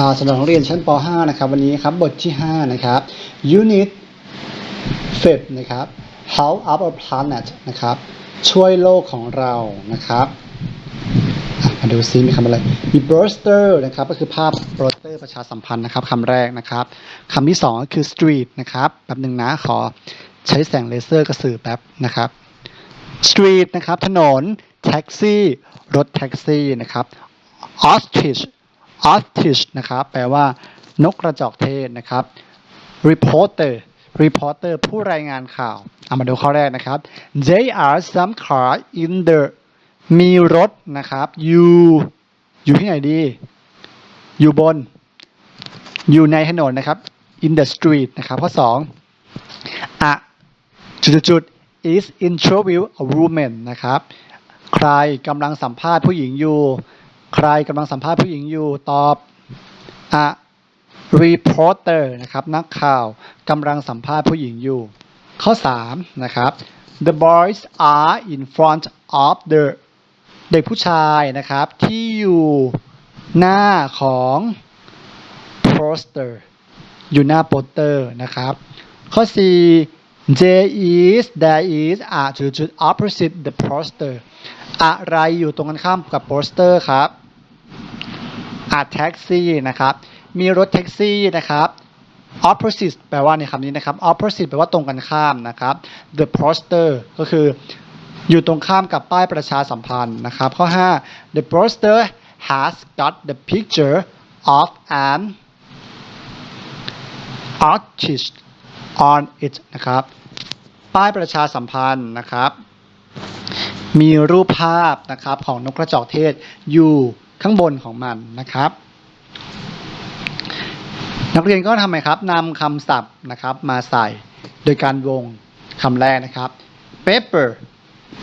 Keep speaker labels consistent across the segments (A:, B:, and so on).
A: ่าสำหรับนักเรียนชั้นป .5 นะครับ วันนี้ครับบทที่ 5 นะครับ Unit 5 นะครับ How our planet นะครับ ช่วยโลกของเรานะครับมาดูซิมีคำอะไร มี poster นะครับ ก็คือภาพ poster ประชาสัมพันธ์นะครับคำแรกนะครับคำที่2ก็คือ street นะครับแป๊บหนึ่งนะ ขอใช้แสงเลเซอร์กระสือแป๊บนะครับ street นะครับ ถนน taxi รถแท็กซี่นะครับ ostrich ostrich นะครับ แปลว่านกกระจอกเทศนะครับ reporter reporter ผู้รายงานข่าว เอามาดูข้อแรกนะครับ there are some car in the มีรถนะครับ อยู่อยู่ที่ไหนดี อยู่บน อยู่ในถนนนะครับ in the street นะครับ ข้อ2อะจุดๆ is interview a woman นะครับ ใครกำลังสัมภาษณ์ผู้หญิงอยู่ ใครกำลังสัมภาษณ์ผู้หญิงอยู่ตอบ a reporter นะครับ นักข่าวกำลังสัมภาษณ์ผู้หญิงอยู่ ข้อ 3 นะครับ the boys are in front of the เด็กผู้ชายนะครับ ที่อยู่หน้าของ poster อยู่หน้าโปสเตอร์นะครับ ข้อ 4 there is there is อะจุดๆ opposite the poster อะไรอยู่ตรงกันข้ามกับโปสเตอร์ครับอะแท็กซี่นะครับ มีรถแท็กซี่นะครับ opposite แปลว่าในคำนี้นะครับ opposite แปลว่าตรงกันข้ามนะครับ the poster ก็คืออยู่ตรงข้ามกับป้ายประชาสัมพันธ์นะครับ ข้อ 5 the poster has got the picture of an artist on it นะครับ ป้ายประชาสัมพันธ์นะครับ มีรูปภาพนะครับของนกกระจอกเทศอยู่ข้างบนของมันนะครับ นักเรียนก็ทำไมครับนำคำศัพท์นะครับมาใส่โดยการวงคำแรกนะครับ paper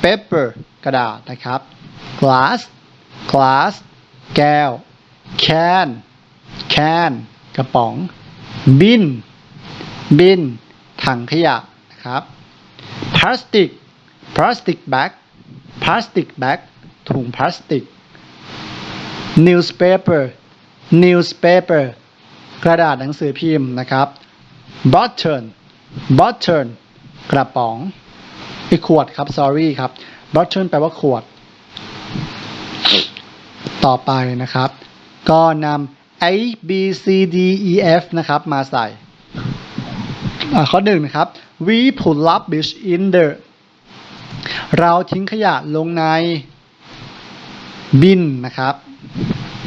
A: paper กระดาษนะครับ glass glass แก้ว can can กระป๋อง bin bin ถังขยะนะครับ plastic plastic bag plastic bag ถุงพลาสติก newspaper newspaper กระดาษหนังสือพิมพ์นะครับ bottle bottle กระป๋องไอขวดครับ sorry ครับ bottle แปลว่าขวด ต่อไปนะครับ ก็นำ A B C D E F นะครับ มาใส่ ข้อหนึ่งนะครับ we put rubbish in the เราทิ้งขยะลงในบินนะครับ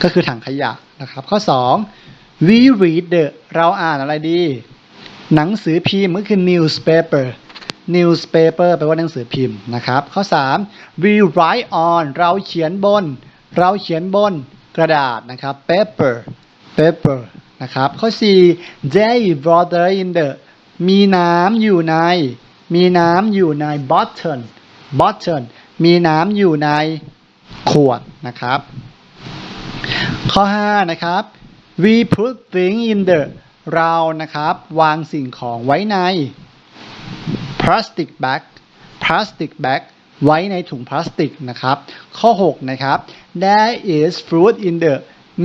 A: ก็คือถังขยะนะครับ ข้อ 2 we read the เราอ่านอะไรดี หนังสือพิมพ์ก็คือ newspaper newspaper แปลว่าหนังสือพิมพ์นะครับ ข้อ 3 we write on เราเขียนบน เราเขียนบนกระดาษนะครับ paper paper นะครับ ข้อ 4 there is water in the มีน้ำอยู่ใน มีน้ำอยู่ใน bottle bottle มีน้ำอยู่ในขวดนะครับ ข้อ 5 นะครับ we put things in the เรานะครับ วางสิ่งของไว้ใน plastic bag plastic bag ไว้ในถุงพลาสติกนะครับ ข้อ 6 นะครับ there is fruit in the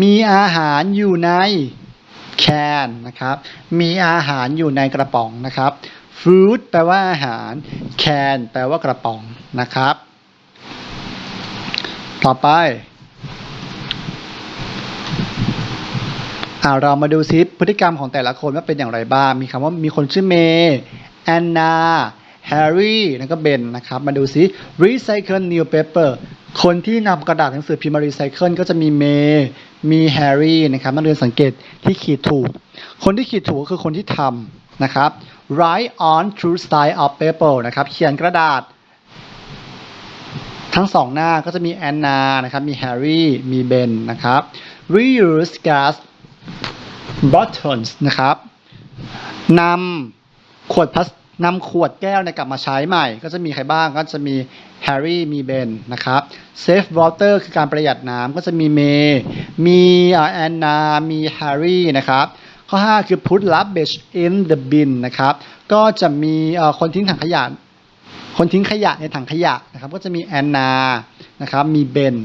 A: มีอาหารอยู่ใน can นะครับ มีอาหารอยู่ในกระป๋องนะครับ fruit แปลว่าอาหาร can แปลว่ากระป๋องนะครับ ต่อไปอ่าเรามาดูซิพฤติกรรมของแต่ละคนว่าเป็นอย่างไรบ้าง มีคำว่ามีคนชื่อเมย์แอนนาแฮร์รี่แล้วก็เบนนะครับ มาดูซิ recycle new paper คนที่นำกระดาษหนังสือพิมพ์มารีไซเคิลก็จะมีเมย์มีแฮร์รี่นะครับนักเรียนสังเกตที่ขีดถูก คนที่ขีดถูกก็คือคนที่ทำนะครับ write on two side of paper นะครับ เขียนกระดาษ ทั้งสองหน้าก็จะมีแอนนานะครับ มีแฮร์รี่ มีเบนนะครับ reuse gas bottles นะครับนำขวดพลาส นำขวดแก้วเนี่ยกลับมาใช้ใหม่ ก็จะมีใครบ้างก็จะมีแฮร์รี่มีเบนนะครับ save water คือการประหยัดน้ำก็จะมีเมย์มีแอนนา มีแฮร์รี่นะครับข้อ 5 คือ put rubbish in the bin นะครับก็จะมีคนทิ้งถังขยะคนทิ้งขยะในถังขยะนะครับก็จะมีแอนนานะครับมีเบน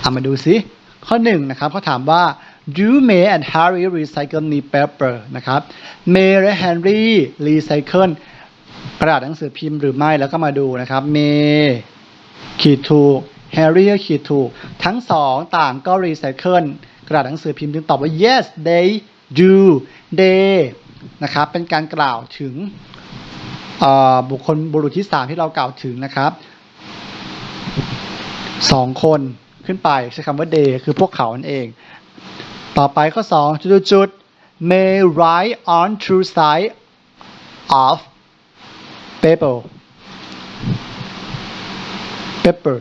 A: เอามาดูซิข้อหนึ่งนะครับเขาถามว่า Do May and Harry recycle the paper นะครับ May และ Henry recycle กระดาษหนังสือพิมพ์หรือไม่แล้วก็มาดูนะครับ May ขีดถูก Harry ก็ขีดถูก ทั้งสองต่างก็ recycle กระดาษหนังสือพิมพ์จึงตอบว่า yes they do they นะครับเป็นการกล่าวถึงบุคคลบุรุษที่3ที่เรากล่าวถึงนะครับสองคนขึ้นไปใช้คำว่า they คือพวกเขานั่นเอง ต่อไปข้อ2จุดจุดๆ may write on true side of paper paper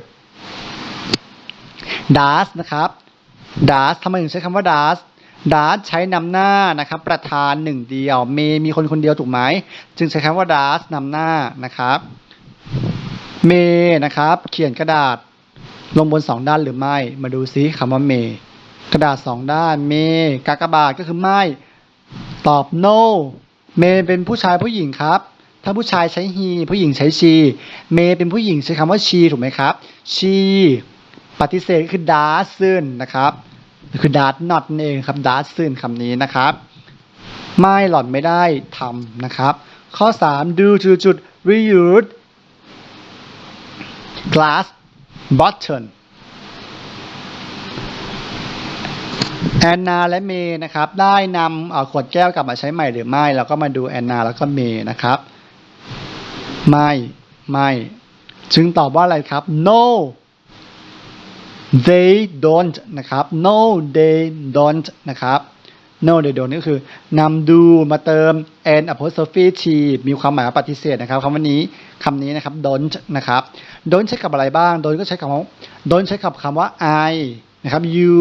A: does นะครับ does ทำไมถึงใช้คำว่า does does ใช้นำหน้านะครับ ประธานหนึ่งเดียว may มีคนคนเดียวถูกไหม จึงใช้คำว่า does นำหน้านะครับ may นะครับ เขียนกระดาษ ลงบนสองด้านหรือไม่ มาดูซิคำว่า may กระดาษสองด้าน may กากบาทก็คือไม่ ตอบ no may เป็นผู้ชายผู้หญิงครับ ถ้าผู้ชายใช้ he ผู้หญิงใช้ she may เป็นผู้หญิงใช้คำว่า she ถูกไหมครับ she ปฏิเสธคือ doesn't นะครับ คือ does not นั่นเองครับ doesn't คำนี้นะครับ ไม่หล่อนไม่ได้ทำนะครับ ข้อ 3 do จุดจุด reuse glass bottle แอนนาและเมย์นะครับได้นำขวดแก้วกลับมาใช้ใหม่หรือไม่เราก็มาดูแอนนาแล้วก็เมย์นะครับ ไม่ไม่จึงตอบว่าอะไรครับ no they don't นะครับ no they don't นะครับ no they don't ก็คือนำดูมาเติม an apostrophe t มีความหมายว่าปฏิเสธนะครับคำวันนี้คำนี้นะครับ don't นะครับ don't ใช้กับอะไรบ้าง don't ก็ใช้กับ don't ใช้กับคำว่า I นะครับ you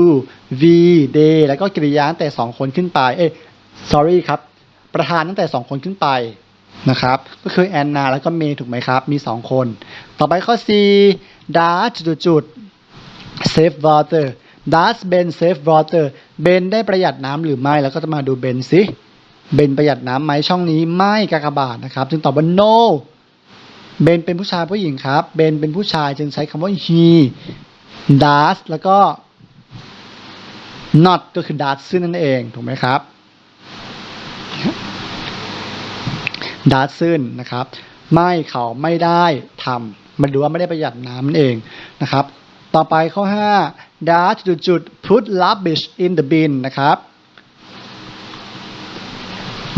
A: we they แล้วก็กริยาตั้งแต่ 2 คนขึ้นไป เอ้ย sorry ครับ ประธานตั้งแต่ 2 คนขึ้นไปนะครับ ก็คือแอนนาแล้วก็เมย์ถูกไหมครับ มี 2 คน ต่อไปข้อ C does จุดจุด save water does Ben save water Ben ได้ประหยัดน้ำหรือไม่ แล้วก็จะมาดู Ben สิ Ben ประหยัดน้ำไหมช่องนี้ไม่กากบาทนะครับ จึงตอบว่า no Ben เป็นผู้ชายผู้หญิงครับ Ben เป็นผู้ชายจึงใช้คำว่า he does แล้วก็ not ก็คือ does นั่นเอง ถูกไหมครับ does นะครับ ไม่เขาไม่ได้ทำมันดูว่าไม่ได้ประหยัดน้ำนั่นเองนะครับ ต่อไปข้อ 5 does จุดจุด put rubbish in the bin นะครับ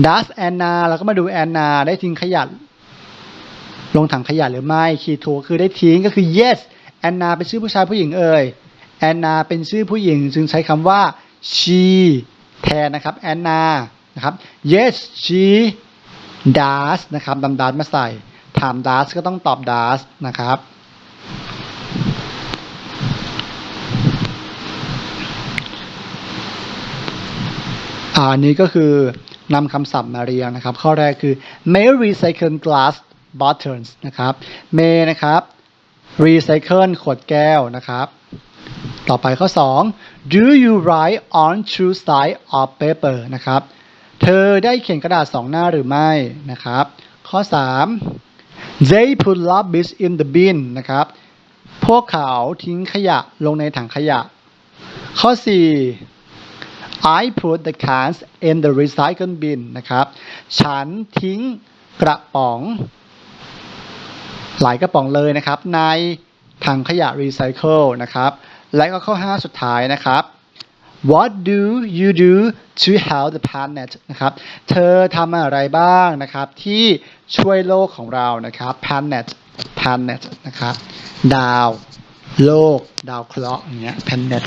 A: does Anna เราก็มาดู Anna ได้ทิ้งขยะลงถังขยะหรือไม่คีย์ถูกคือได้ทิ้งก็คือ yes Anna เป็นชื่อผู้ชายผู้หญิงเอ่ย Anna เป็นชื่อผู้หญิง จึงใช้คำว่า she แทนนะครับ Anna นะครับ yes she does นะครับนำ does มาใส่ ถาม does ก็ต้องตอบ does นะครับอันนี้ก็คือนำคำศัพท์มาเรียงนะครับ ข้อแรกคือ may recycle glass bottles นะครับ may นะครับ recycle ขวดแก้วนะครับ ต่อไปข้อ 2 do you write on two side of paper นะครับ เธอได้เขียนกระดาษสองหน้าหรือไม่นะครับ ข้อ 3 they put rubbish in the bin นะครับ พวกเขาทิ้งขยะลงในถังขยะ ข้อ 4 I put the cans in the recycle bin นะครับ ฉันทิ้งกระป๋อง หลายกระป๋องเลยนะครับ ในถังขยะรีไซเคิลนะครับ และก็ข้อ 5 สุดท้ายนะครับ What do you do to help the planet นะครับ เธอทำอะไรบ้างนะครับที่ช่วยโลกของเรานะครับ planet planet นะครับ ดาว โลก ดาวเคราะห์อย่างเงี้ย planet